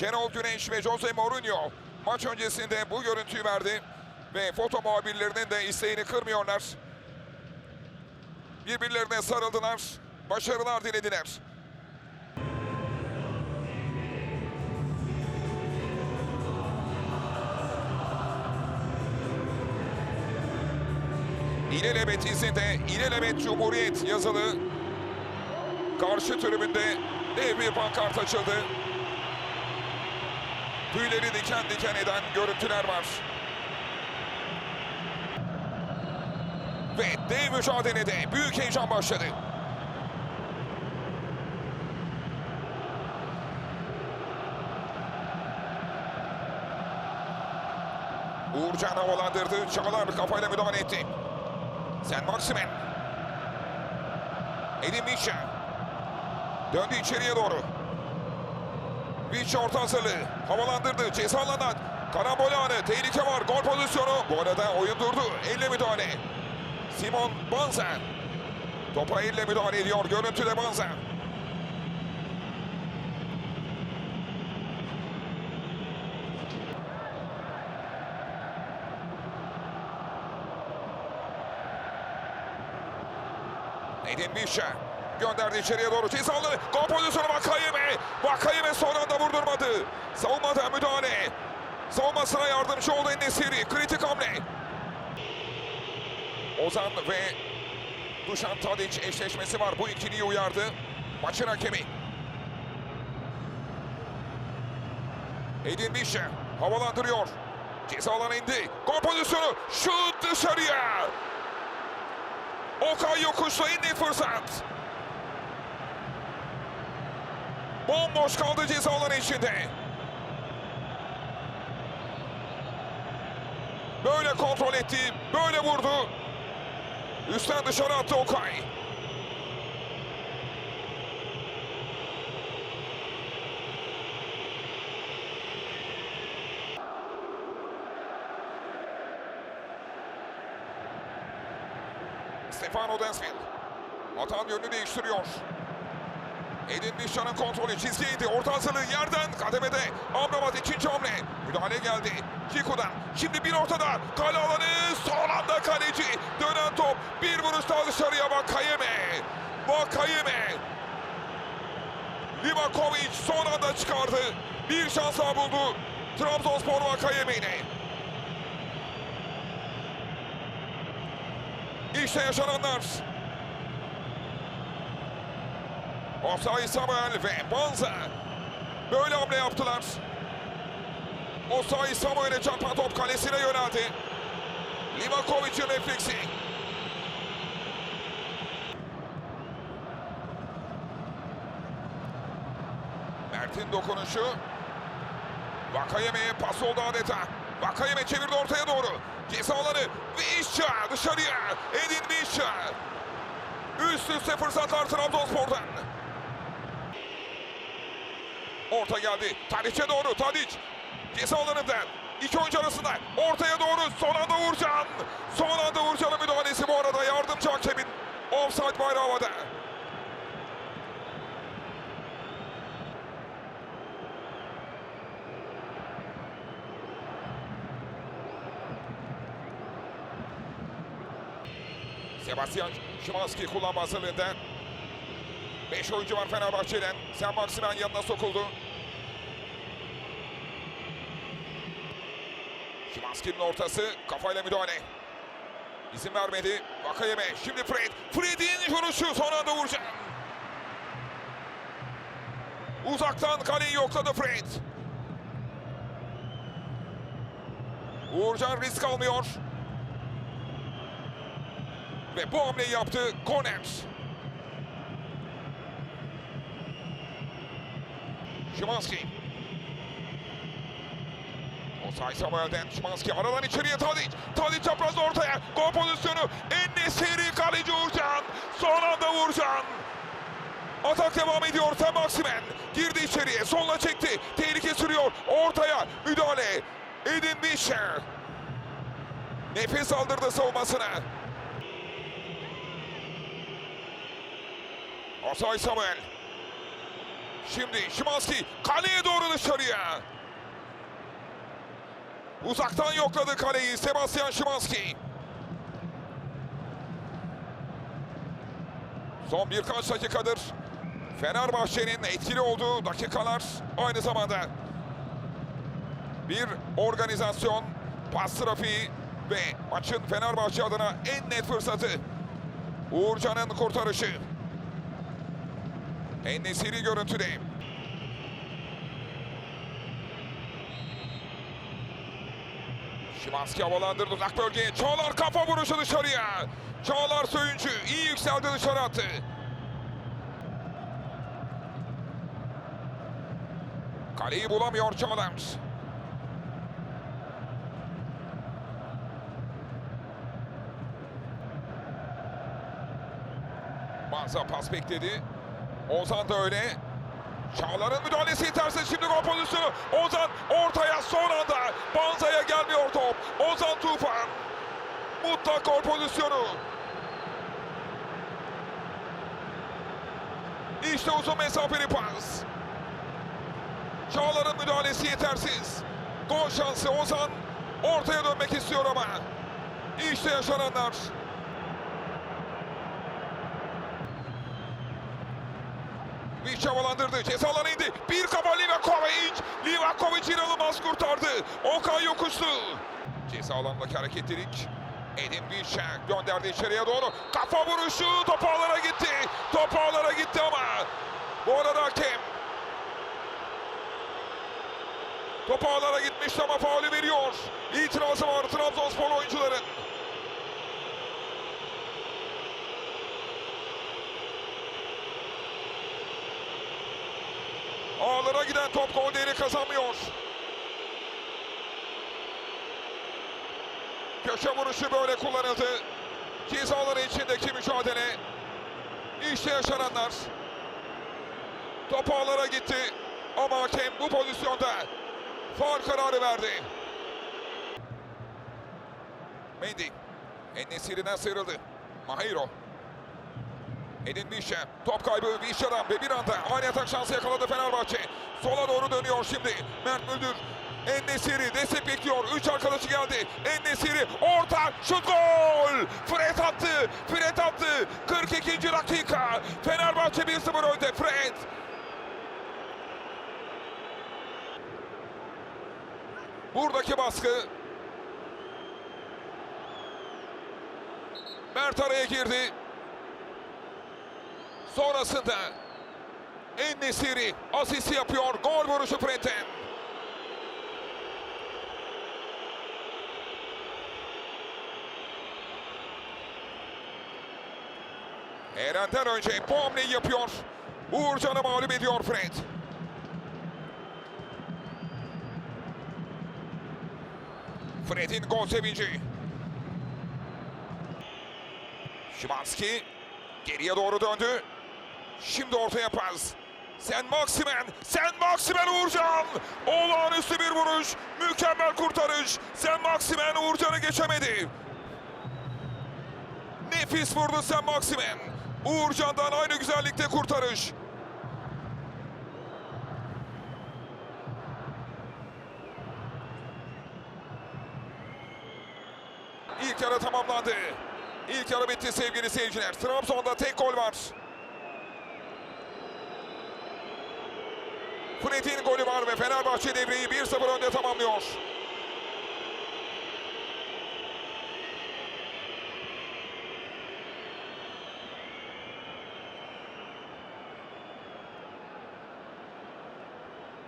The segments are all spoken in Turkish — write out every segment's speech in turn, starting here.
Şenol Güneş ve Jose Mourinho maç öncesinde bu görüntüyü verdi. Ve foto muhabirlerinin de isteğini kırmıyorlar. Birbirlerine sarıldılar. Başarılar dilediler. İlelebet izinde İlelebet Cumhuriyet yazılı karşı tribünde dev bir pankart açıldı. Tüyleri diken diken eden görüntüler var. Ve dev mücadelede büyük heyecan başladı. Uğurcan havalandırdı. Çağlar kafayla müdahale etti. Sen Maximen. Edin Misha. Döndü içeriye doğru. Viç orta hazırlığı. Havalandırdı. Ceza alanından. Karambol anı. Tehlike var. Gol pozisyonu. Bu arada oyun durdu. Elle müdahale. Simon Banza. Topa elle müdahale ediyor. Görüntüde Banza. Edin Misha. Gönderdi içeriye doğru. Cezalı. Gol pozisyonu Vakayeme. Vakayeme son anda vurdurmadı. Savunmada müdahale. Savunmasına yardımcı oldu Enesiri. Kritik hamle. Ozan ve Dušan Tadić eşleşmesi var. Bu ikiliyi uyardı. Maçın hakemi. Edin Misha havalandırıyor. Ceza alanı indi. Gol pozisyonu. Şut dışarıya. Okay yokuşta indi fırsat. Bomboş kaldı ceza alanı içinde. Böyle kontrol etti, böyle vurdu. Üstten dışarı attı Okay. Stefano Densville. Atan yönünü değiştiriyor. Edin Mişan'ın kontrolü çizgiydi. Orta hazırlığı yerden kademede. Amrabat ikinci hamle. Müdahale geldi. Kiku'dan. Şimdi bir ortada. Kale alanı. Son anda kaleci. Dönen top. Bir vuruş daha dışarıya. Vakayeme. Vakayeme. Livakovic son anda çıkardı. Bir şans daha buldu. Trabzonspor Vakayeme'yle. İşte yaşananlar. Osay Samuel ve Banza böyle hamle yaptılar. Osay Samuel'e çarpan top kalesine yöneldi. Livakovic'in refleksi. Mert'in dokunuşu. Vakayeme'ye pas oldu adeta. Vakayeme çevirdi ortaya doğru. Ceza alanı. Dışarıya. Edin Vişça. Üst üste fırsatlar Trabzonspor'dan. Orta geldi. Tadiç'e doğru. Tadiç. Ceza alanından. İki oyuncu arasında. Ortaya doğru. Son anda Uğurcan. Son anda Uğurcan'ın müdahalesi bu arada. Yardımcı hakemin. Offside bayrağı havada. Sebastian Şimanski kullanma hazırlığında. Beş oyuncu var Fenerbahçe'den. Sen Maksimen yanına sokuldu. Şimanski'nin ortası kafayla müdahale. İzin vermedi. Vakayeme. Şimdi Fred. Fred'in vuruşu son anda vuracak. Uzaktan kaleyi yokladı Fred. Uğurcan risk almıyor. Ve bu hamleyi yaptı Korner. Şimanski. Osay Samuel'den Şimanski aradan içeriye Tadic. Tadic çaprazda ortaya. Gol pozisyonu. En kaleci Uğurcan. Son anda Uğurcan. Atak devam ediyor. Tem Maksimen. Girdi içeriye. Sonla çekti. Tehlike sürüyor. Ortaya. Müdahale. Edin Bischer. Nefes aldırdı savunmasına. Osay Samuel. Şimdi Şimanski kaleye doğru dışarıya. Uzaktan yokladı kaleyi Sebastian Şimanski. Son birkaç dakikadır Fenerbahçe'nin etkili olduğu dakikalar aynı zamanda bir organizasyon, pas trafiği ve maçın Fenerbahçe adına en net fırsatı Uğurcan'ın kurtarışı. En-Nesyri görüntüde. Şimanski havalandırdı uzak bölgeye. Çağlar kafa vuruşu dışarıya. Çağlar Söyüncü iyi yükseldi dışarı attı. Kaleyi bulamıyor Çağlar. Banza pas bekledi. Ozan da öyle. Çağlar'ın müdahalesi yetersiz. Şimdi gol pozisyonu. Ozan ortaya son anda. Banza'ya gelmiyor top. Ozan Tufan. Mutlak gol pozisyonu. İşte uzun mesafeli pas. Çağlar'ın müdahalesi yetersiz. Gol şansı Ozan ortaya dönmek istiyor ama. İşte yaşananlar. Viç havalandırdı. Ceza alanı. Bir kafa Livakovic. Livakovic inanılmaz kurtardı. Okay yokuştu. Ceza alanındaki hareketlilik. Edin Viç'e gönderdi içeriye doğru. Kafa vuruşu top ağlara gitti. Top ağlara gitti ama. Bu arada hakem. Top ağlara gitmiş ama faulü veriyor. İtirazı var Trabzonspor oyuncuların. Ağlara giden top gol değeri kazanmıyor. Köşe vuruşu böyle kullanıldı. Cezaları içindeki mücadele. İşte yaşananlar. Top ağlara gitti. Ama hakem bu pozisyonda faul kararı verdi. Mendy. Ennesiri'den sıyrıldı. Mahiro. Edin Vişe. Top kaybı Vişe'den ve bir anda atak şansı yakaladı Fenerbahçe. Sola doğru dönüyor şimdi. Mert Müldür. Ennesiri destek bekliyor. Üç arkadaşı geldi. Ennesiri orta şut gol. Fred attı. Fred attı. 42. dakika. Fenerbahçe 1-0 önde. Fred. Buradaki baskı Mert araya girdi. Sonrasında En-Nesyri asisti yapıyor. Gol vuruşu Fred'den. Eren'den önce hamleyi yapıyor. Uğurcan'ı mağlup ediyor Fred. Fred'in gol sevinci. Şimanski geriye doğru döndü. Şimdi ortaya pas. Sen Maksimen, Sen Maksimen Uğurcan. Olağanüstü bir vuruş, mükemmel kurtarış. Sen Maksimen Uğurcan'ı geçemedi. Nefis vurdu Sen Maksimen. Uğurcan'dan aynı güzellikte kurtarış. İlk yarı tamamlandı. İlk yarı bitti sevgili seyirciler. Trabzon'da tek gol var. Fred'in golü var ve Fenerbahçe devreyi 1-0 önde tamamlıyor.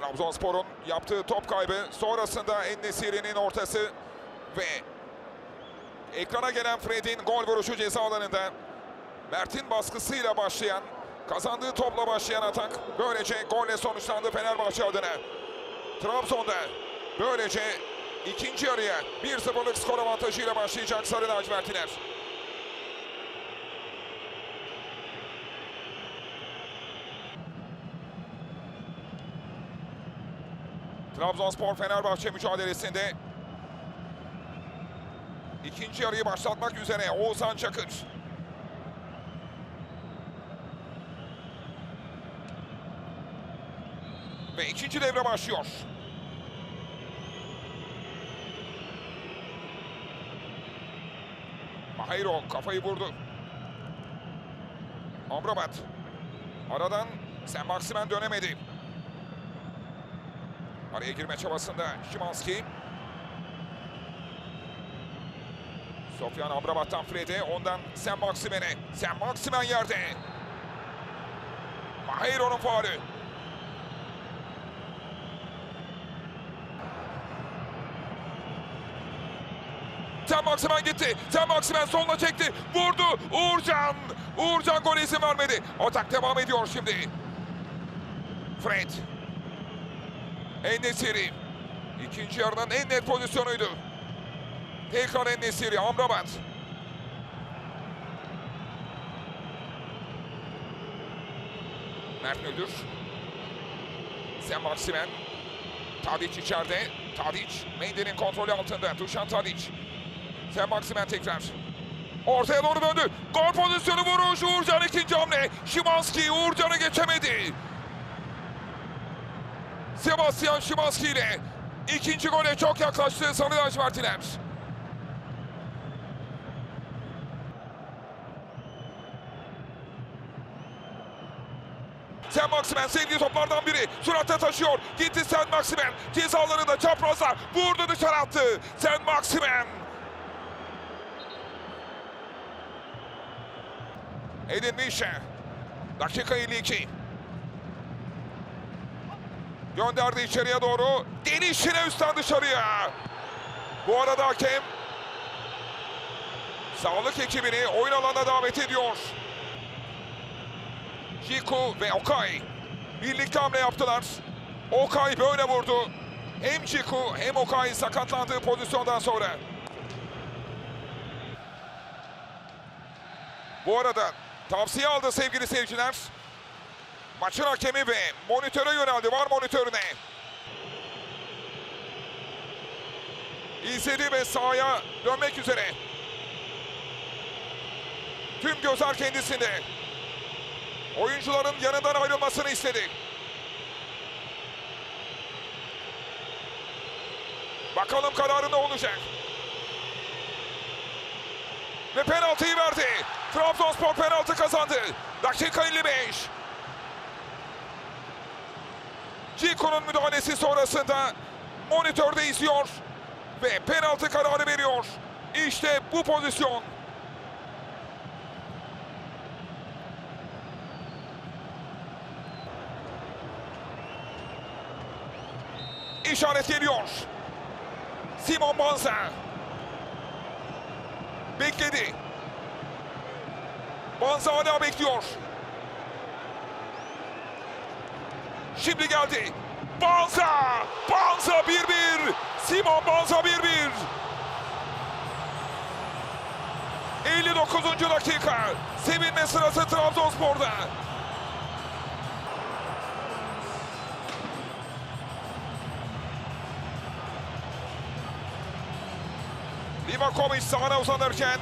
Trabzonspor'un yaptığı top kaybı sonrasında En-Nesyri'nin ortası ve ekrana gelen Fred'in gol vuruşu ceza alanında Mert'in baskısıyla başlayan kazandığı topla başlayan atak böylece golle sonuçlandı Fenerbahçe adına. Trabzon'da böylece ikinci yarıya 1-0'lık skor avantajıyla başlayacak Sarı Lacivertliler. Trabzonspor Fenerbahçe mücadelesinde ikinci yarıyı başlatmak üzere Oğuzhan Çakır. Ve ikinci devre başlıyor. Mahiro kafayı vurdu. Amrabat. Aradan Sen Maksimen dönemedi. Araya girme çabasında Şimanski. Sofyan Amrabat'tan Fred'e, ondan Sen Maksimen'e. Sen Maksimen yerde. Mahiro'nun faulü. Sen Maksimen gitti. Sen Maksimen soluna çekti. Vurdu. Uğurcan. Uğurcan gol izin vermedi. Atak devam ediyor şimdi. Fred. Ennesiri. İkinci yarının en net pozisyonuydu. Tekrar Ennesiri. Amrabat. Mert Müldür. Sen Maksimen. Tadic içeride. Tadic. Mendy'nin kontrolü altında. Dušan Tadic. Sen Maksimen tekrar. Ortaya doğru döndü. Gol pozisyonu vuruş. Uğurcan ikinci hamle. Şimanski Uğurcan'ı geçemedi. Sebastian Şimanski ile ikinci gole çok yaklaştı Sarı lacivertliler. Sen Maksimen sevdiği toplardan biri. Süratle taşıyor. Gitti Sen Maksimen. Cezalarında çaprazla vurdu dışarı attı. Sen Maksimen. Edin Mişe. Dakika 52. Gönderdi içeriye doğru. Gelişine üstten dışarıya. Bu arada hakem sağlık ekibini oyun alanına davet ediyor. Jiku ve Okay birlikte hamle yaptılar. Okay böyle vurdu. Hem Jiku hem Okay sakatlandığı pozisyondan sonra. Bu arada tavsiye aldı sevgili seyirciler. Maçın hakemi ve monitöre yöneldi. Var monitörüne. İzledi ve sahaya dönmek üzere. Tüm gözler kendisinde. Oyuncuların yanından ayrılmasını istedi. Bakalım kararı ne olacak. Ve penaltıyı verdi. Trabzonspor penaltı kazandı. Dakika 55. Ciko'nun müdahalesi sonrasında monitörde izliyor ve penaltı kararı veriyor. İşte bu pozisyon. İşaret geliyor. Simon Banza. Bekledi. Banza hala bekliyor. Şimdi geldi. Banza! Banza 1-1. Simon Banza 1-1. 59. dakika. Sevinme sırası Trabzonspor'da. Livakovic sahana uzanırken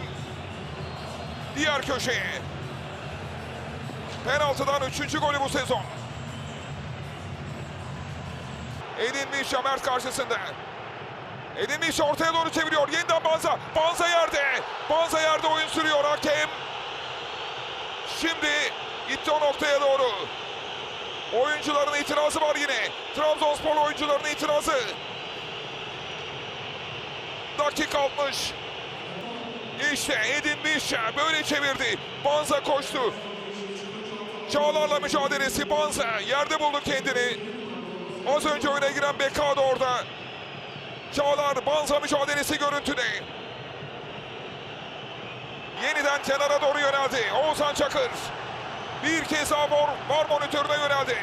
diğer köşeye. Penaltıdan üçüncü golü bu sezon. Edin Mişa Mert karşısında. Edin Mişa ortaya doğru çeviriyor. Yeniden Banza. Banza yerde. Banza yerde oyun sürüyor hakem. Şimdi gitti o noktaya doğru. Oyuncuların itirazı var yine. Trabzonspor oyuncuların itirazı. Dakika 60. İşte Edin Mişa böyle çevirdi. Banza koştu. Çağlar'la mücadelesi Banza yerde buldu kendini. Az önce oyuna giren Beka da orada. Çağlar Banza mücadelesi görüntüde. Yeniden kenara doğru yöneldi. Oğuzhan Çakır. Bir kez daha var, monitörüne yöneldi.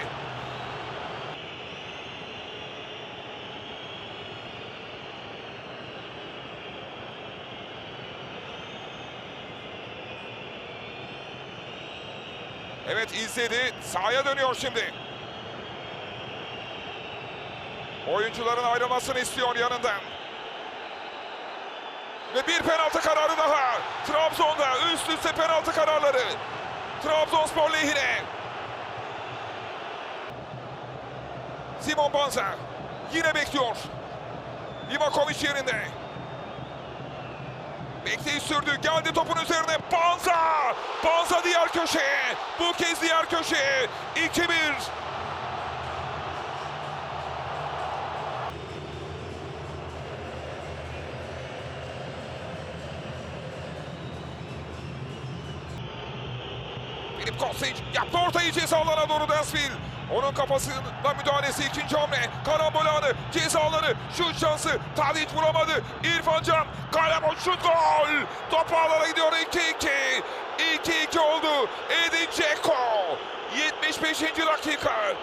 Evet izledi. Sahaya dönüyor şimdi. Oyuncuların ayrılmasını istiyor yanından. Ve bir penaltı kararı daha. Trabzon'da üst üste penaltı kararları. Trabzonspor lehine. Simon Banza yine bekliyor. Livakovic yerinde. Bekleyiş sürdü. Geldi topun üzerine. Banza! Banza diğer köşeye. Bu kez diğer köşeye. 2-1. Yaptı ortayı ceza alana doğru Dansville. Onun kafasına müdahalesi ikinci hamle. Karambol anı ceza alanı şut şansı. Tadic vuramadı. İrfan Can kale boş şut gol. Top ağlara gidiyor 2-2. 2-2 oldu. Edin Dzeko. 75. dakika.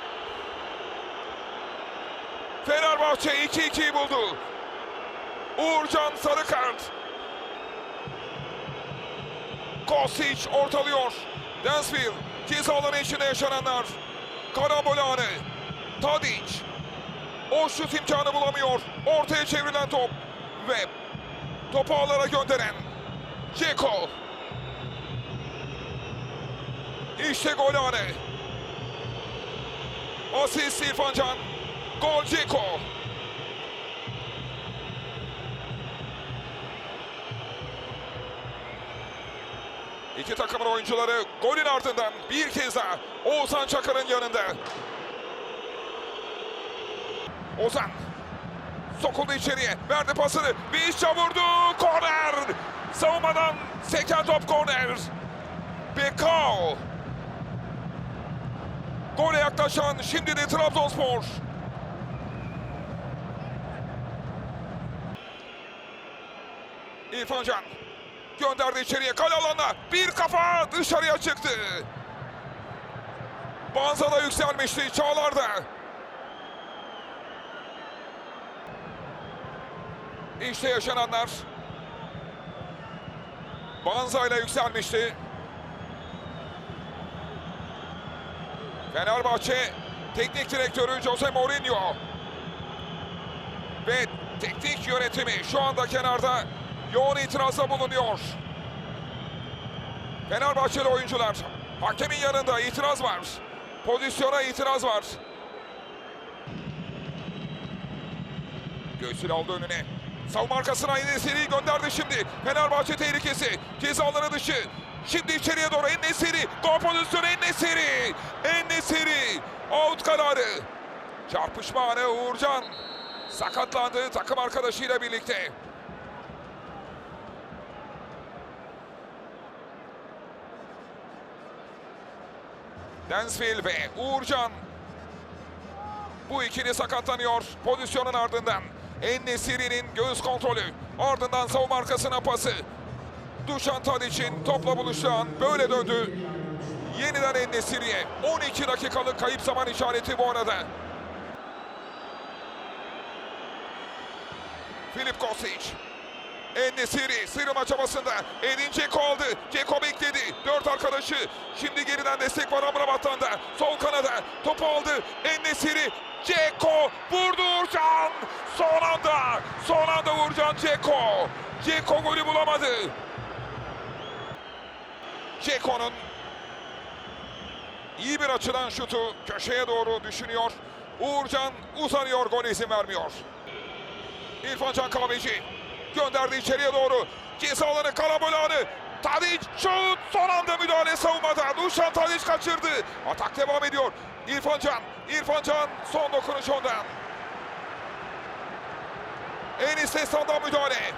Fenerbahçe 2-2'yi buldu. Uğurcan sarı kart. Kostic ortalıyor. Dansville ceza alanı içinde yaşananlar. Karambol anı. Tadic. O şut imkanı bulamıyor. Ortaya çevrilen top. Ve topu ağlara gönderen Ceko. İşte gol anı. Asist İrfan Can. Gol Ceko. İki takımın oyuncuları golün ardından bir kez daha Oğuzhan Çakır'ın yanında. Ozan sokuldu içeriye verdi pasını. İş vurdu korner! Savunmadan seken top korner. Bekao gole yaklaşan şimdi de Trabzonspor. İrfan Can gönderdi içeriye. Kale alanına bir kafa dışarıya çıktı. Banza'da yükselmişti Çağlar'da. İşte yaşananlar. Banza ile yükselmişti. Fenerbahçe teknik direktörü Jose Mourinho. Ve teknik yönetimi şu anda kenarda yoğun itirazda bulunuyor. Fenerbahçeli oyuncular hakemin yanında itiraz var. Pozisyona itiraz var. Göğsüyle aldı önüne. Savunma arkasına Enesiri gönderdi şimdi. Fenerbahçe tehlikesi. Cezaları dışı. Şimdi içeriye doğru Enesiri. Gol pozisyonu Enesiri. Enesiri. Out kararı. Çarpışma anı Uğurcan. Sakatlandı takım arkadaşıyla birlikte. Densville ve Uğurcan bu ikili sakatlanıyor pozisyonun ardından. En-Nesyri'nin göğüs kontrolü. Ardından savunma arkasına pası. Dušan Tadic'in topla buluştuğu an böyle döndü. Yeniden En-Nesyri'ye. 12 dakikalık kayıp zaman işareti bu arada. Filip Kostic. En-Nesyri sıyrılma çabasında. Edin Dzeko aldı. Dzeko bekledi. Dört arkadaşı. Şimdi geriden destek var Amrabat'tan da. Sol kanada. Topu aldı. En-Nesyri. Dzeko vurdu Uğurcan. Son anda. Son anda Uğurcan Dzeko. Dzeko golü bulamadı. Dzeko'nun iyi bir açıdan şutu köşeye doğru düşünüyor. Uğurcan uzanıyor gol izin vermiyor. İrfan Can Kahveci gönderdi içeriye doğru. Ceza alanı Karabolanı. Tadic şut son anda müdahale savunmada. Dušan Tadic kaçırdı. Atak devam ediyor. İrfan Can. İrfan Can son dokunuş ondan. Enis Destan'dan müdahale.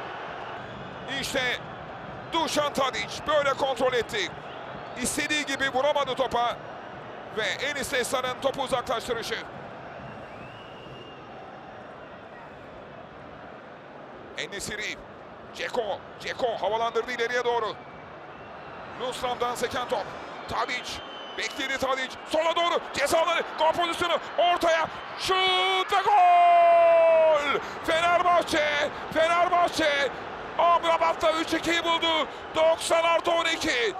İşte Dušan Tadic böyle kontrol etti. İstediği gibi vuramadı topa. Ve Enis Destan'ın topu uzaklaştırışı. Enesiri. Ceko. Ceko havalandırdı ileriye doğru. Nusram'dan seken top. Tadic. Bekledi Tadic. Sola doğru. Cezaları. Gol pozisyonu. Ortaya. Şut ve gol! Fenerbahçe. Fenerbahçe. Amrabat'ta 3-2'yi buldu. 90 artı 12.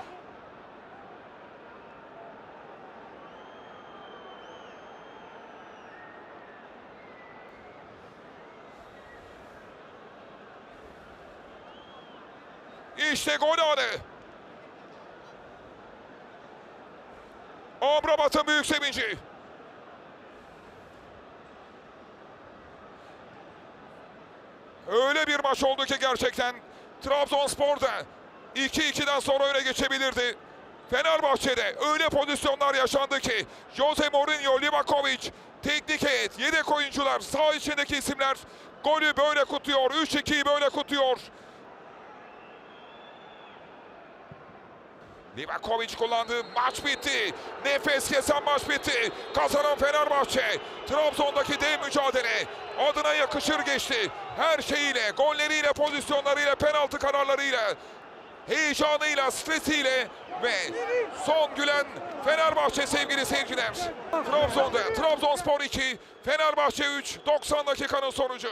İşte gol anı. Amrabat'ın büyük sevinci. Öyle bir maç oldu ki gerçekten Trabzonspor'da 2-2'den sonra öne geçebilirdi. Fenerbahçe'de öyle pozisyonlar yaşandı ki Jose Mourinho, Livakovic, teknik heyet, yedek oyuncular, sağ içindeki isimler golü böyle kutluyor, 3-2'yi böyle kutluyor. Livakovic kullandı. Maç bitti. Nefes kesen maç bitti. Kazanan Fenerbahçe. Trabzon'daki dev mücadele. Adına yakışır geçti. Her şeyiyle, golleriyle, pozisyonlarıyla, penaltı kararlarıyla, heyecanıyla, stresiyle ve son gülen Fenerbahçe sevgili seyirciler. Trabzon'da Trabzonspor 2, Fenerbahçe 3, 90 dakikanın sonucu.